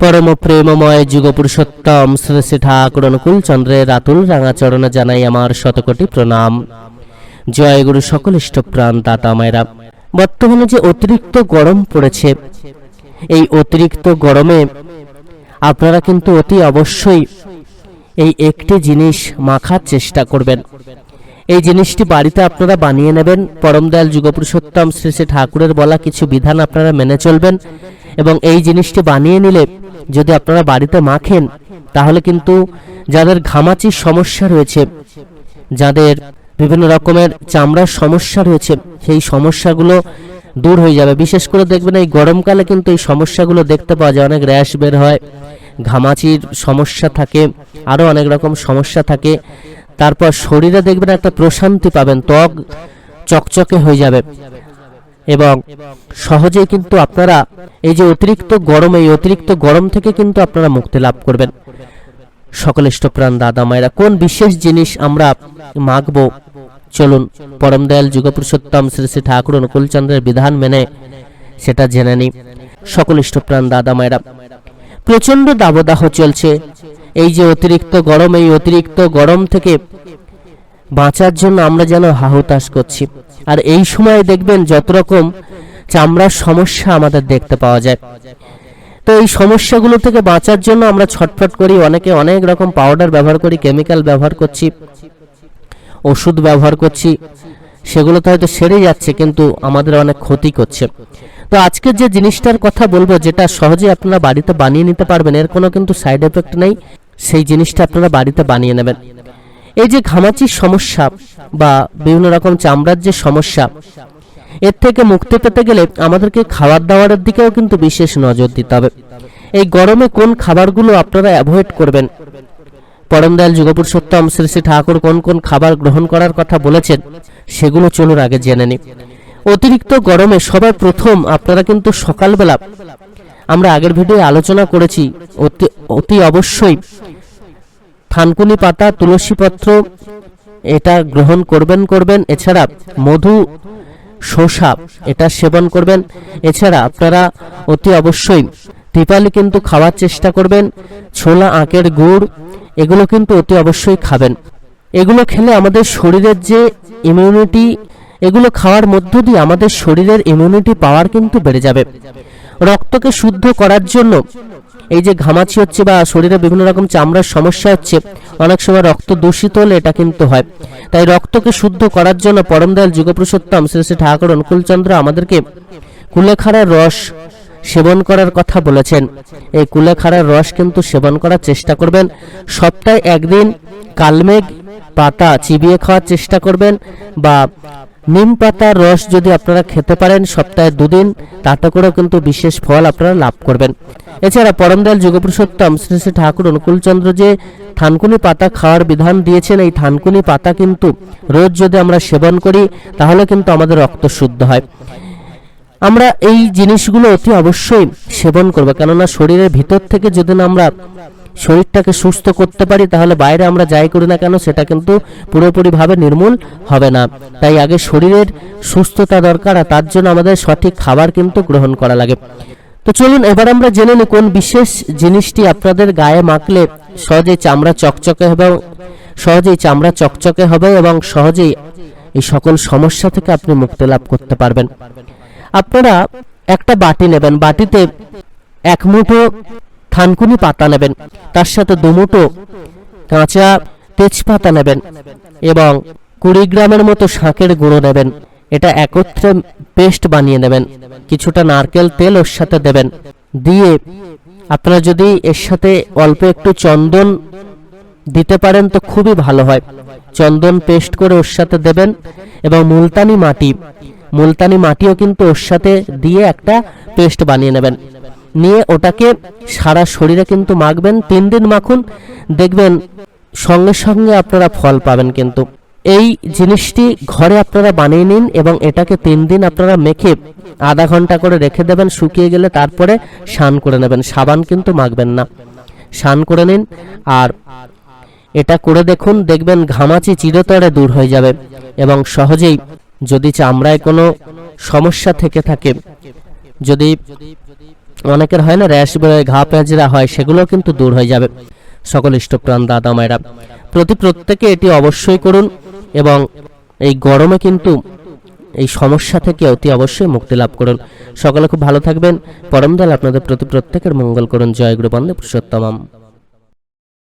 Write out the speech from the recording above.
পরম প্রেমময় যুগ পুরুষোত্তম ঠাকুর অনুকূল চন্দ্রের রাতুল রাঙাচরণে জানাই আমার শতকোটি প্রণাম। জয় গুরু সকল ইষ্টপ্রাণ দাতা মায়েরা। বর্তমানে যে অতিরিক্ত গরম পড়েছে, এই অতিরিক্ত গরমে আপনারা কিন্তু অতি অবশ্যই এই একটি জিনিস মাখার চেষ্টা করবেন। এই জিনিসটি বাড়িতে আপনারা বানিয়ে নেবেন। পরম দয়াল যুগপুরুষোত্তম শ্রী শ্রী ঠাকুরের বলা কিছু বিধান আপনারা মেনে চলবেন। এবং এই জিনিসটি বানিয়ে নিলে যদি আপনারা বাড়িতে মাখেন তাহলে কিন্তু যাদের ঘামাচির সমস্যা রয়েছে, যাদের বিভিন্ন রকমের চামড়ার সমস্যা রয়েছে, সেই সমস্যাগুলো দূর হয়ে যাবে। বিশেষ করে দেখবেন এই গরমকালে কিন্তু এই সমস্যাগুলো দেখতে পাওয়া যায়। অনেক র্যাশ বের হয়, ঘামাচির সমস্যা থাকে আরও অনেক রকম সমস্যা থাকে। তারপর শরীরে দেখবেন একটা প্রশান্তি পাবেন, ত্বক চকচকে হয়ে যাবে। এবং সহজেই কিন্তু আপনারা এই যে অতিরিক্ত গরম, এই অতিরিক্ত গরম থেকে কিন্তু আপনারা মুক্তি লাভ করবেন। সকল প্রাণ দাদা মায়েরা, কোন বিশেষ জিনিস আমরা মাখবো চলুন, পরম দয়াল যুগপুরুষোত্তম শ্রী শ্রী ঠাকুর অনুকূলচন্দ্রের বিধান মেনে সেটা জেনে নিই সকল প্রাণ দাদা মায়েরা প্রচণ্ড দাবদাহ চলছে। এই যে অতিরিক্ত গরম, এই অতিরিক্ত গরম থেকে বাঁচার জন্য আমরা যেন হাহুতাশ করছি। আর এই সময় দেখবেন যত রকম চামড়ার সমস্যা আমাদের দেখতে পাওয়া যায়। তো এই সমস্যাগুলো থেকে বাঁচার জন্য আমরা ছটফট করি, অনেকে অনেক রকম পাউডার ব্যবহার করি কেমিক্যাল ব্যবহার করছি, ওষুধ ব্যবহার করছি, সেগুলো তো হয়তো সেরে যাচ্ছে কিন্তু আমাদের অনেক ক্ষতি করছে। তো আজকে যে জিনিসটার কথা বলব, যেটা সহজে আপনারা বাড়িতে বানিয়ে নিতে পারবেন, এর কোনো কিন্তু সাইড এফেক্ট নেই, সেই জিনিসটা আপনারা বাড়িতে বানিয়ে নেবেন। এই যে ঘামাচির সমস্যা বা বিভিন্ন রকম চামড়ার যে সমস্যা, এর থেকে মুক্তি পেতে গেলে আমাদেরকে খাবার দাবারের দিকেও কিন্তু বিশেষ নজর দিতে হবে। এই গরমে কোন খাবারগুলো আপনারা অ্যাভয়েড করবেন? পরম দয়াল যুগপুরুষোত্তম শ্রী শ্রী ঠাকুর কোন কোন খাবার গ্রহণ করার কথা বলেছেন, সেগুলো চলুন আগে জেনে নিই। অতিরিক্ত গরমে সবার প্রথম আপনারা কিন্তু সকালবেলা, আমরা আগের ভিডিও আলোচনা করেছি, অতি অতি অবশ্যই থানকুনি পাতা, তুলসী পত্র, এটা গ্রহণ করবেন করবেন। এছাড়া মধু, শসা, এটা সেবন করবেন। এছাড়া আপনারা অতি অবশ্যই টিপালি কিন্তু খাওয়ার চেষ্টা করবেন। ছোলা আঁকের গুড়, এগুলো কিন্তু অতি অবশ্যই খাবেন। এগুলো খেলে আমাদের শরীরের যে ইমিউনিটি এগুলো খাওয়ার মধ্য দিয়ে আমাদের শরীরের ইমিউনিটি পাওয়ার কিন্তু বেড়ে যাবে। রক্তকে শুদ্ধ করার জন্য এই যে ঘামাচি হচ্ছে বা শরীরে বিভিন্ন রকম চামড়ার সমস্যা হচ্ছে, অনেক সময় রক্ত দূষিত হলে এটা কিন্তু হয়। তাই রক্তকে শুদ্ধ করার জন্য পরম দয়াল যুগপুরুষোত্তম শ্রী শ্রী ঠাকুর অনুকূলচন্দ্র আমাদেরকে কুলেখাড়ার রস সেবন করার কথা বলেছেন। এই কুলেখাড়ার রস কিন্তু সেবন করার চেষ্টা করবেন। সপ্তাহে একদিন কালমেঘ পাতা চিবিয়ে খাওয়ার চেষ্টা করবেন বা নিম পাতার রস যদি আপনারা খেতে পারেন সপ্তাহে দুদিন, তাতে করেও কিন্তু বিশেষ ফল আপনারা লাভ করবেন। এছাড়া পরমদয়াল যুগপুরুষোত্তম শ্রী শ্রী ঠাকুর অনুকূলচন্দ্র যে থানকুনি পাতা খাওয়ার বিধান দিয়েছেন। এই থানকুনি পাতা কিন্তু রোজ যদি আমরা সেবন করি, তাহলে কিন্তু আমাদের রক্ত শুদ্ধ হয়। আমরা এই জিনিসগুলো অতি অবশ্যই সেবন করব। কেননা শরীরের ভিতর থেকে যদি না আমরা শরীরটাকে সুস্থ করতে পারি, তাহলে বাইরে আমরা যাই করি না কেন, সেটা কিন্তু পুরোপুরিভাবে নির্মূল হবে না। তাই আগে শরীরের সুস্থতা দরকার, আর তার জন্য আমাদের সঠিক খাবার কিন্তু গ্রহণ করা লাগে। তো চলুন, এবার আমরা জেনে নিই কোন বিশেষ জিনিসটি আপনাদের গায়ে মাখলে সহজেই চামড়া চকচকে হবে, সহজেই চামড়া চকচকে হবে এবং সহজেই এই সকল সমস্যা থেকে আপনি মুক্তি লাভ করতে পারবেন। আপনারা একটা বাটি নেবেন, বাটিতে এক মুঠো থানকুনি পাতা নেবেন, তার সাথে দুমুটো কাঁচা তেজপাতা নেবেন এবং কুড়ি গ্রামের মতো শাঁকের গুঁড়ো নেবেন। এটা একত্রে পেস্ট বানিয়ে নেবেন। কিছুটা নারকেল তেল ওর সাথে দেবেন। দিয়ে আপনারা যদি এর সাথে অল্প একটু চন্দন দিতে পারেন তো খুবই ভালো হয়। চন্দন পেস্ট করে ওর সাথে দেবেন এবং মুলতানি মাটি, মুলতানি মাটিও কিন্তু ওর সাথে দিয়ে একটা পেস্ট বানিয়ে নেবেন। নিয়ে ওটাকে সারা শরীরে কিন্তু মাখবেন, তিন দিন মাখুন, দেখবেন সঙ্গে সঙ্গে আপনারা ফল পাবেন কিন্তু। এই জিনিসটি ঘরে আপনারা বানিয়ে নিন এবং এটাকে তিন দিন আপনারা মেখে আধা ঘণ্টা করে রেখে দেবেন, শুকিয়ে গেলে তারপরে স্নান করে নেবেন। সাবান কিন্তু মাখবেন না। স্নান করে নিন আর এটা করে দেখুন, দেখবেন ঘামাচি চিরতরে দূর হয়ে যাবে এবং সহজেই যদি চামড়ায় কোনো সমস্যা থেকে থাকে, যদি অনেকের হয় না, র্যাশ বেরোয় ঘা পেঁচড়া হয়, সেগুলো কিন্তু দূর হয়ে যাবে। সকল ইষ্টপ্রাণ দাদা মায়েরা, প্রতি প্রত্যেকে এটি অবশ্যই করুন এবং এই গরমে কিন্তু এই সমস্যা থেকে অতি অবশ্যই মুক্তি লাভ করুন। সকলে খুব ভালো থাকবেন। পরম দয়াল আপনাদের প্রতি প্রত্যেকের মঙ্গল করুন। জয় গুরু বন্দে পুরুষোত্তমম।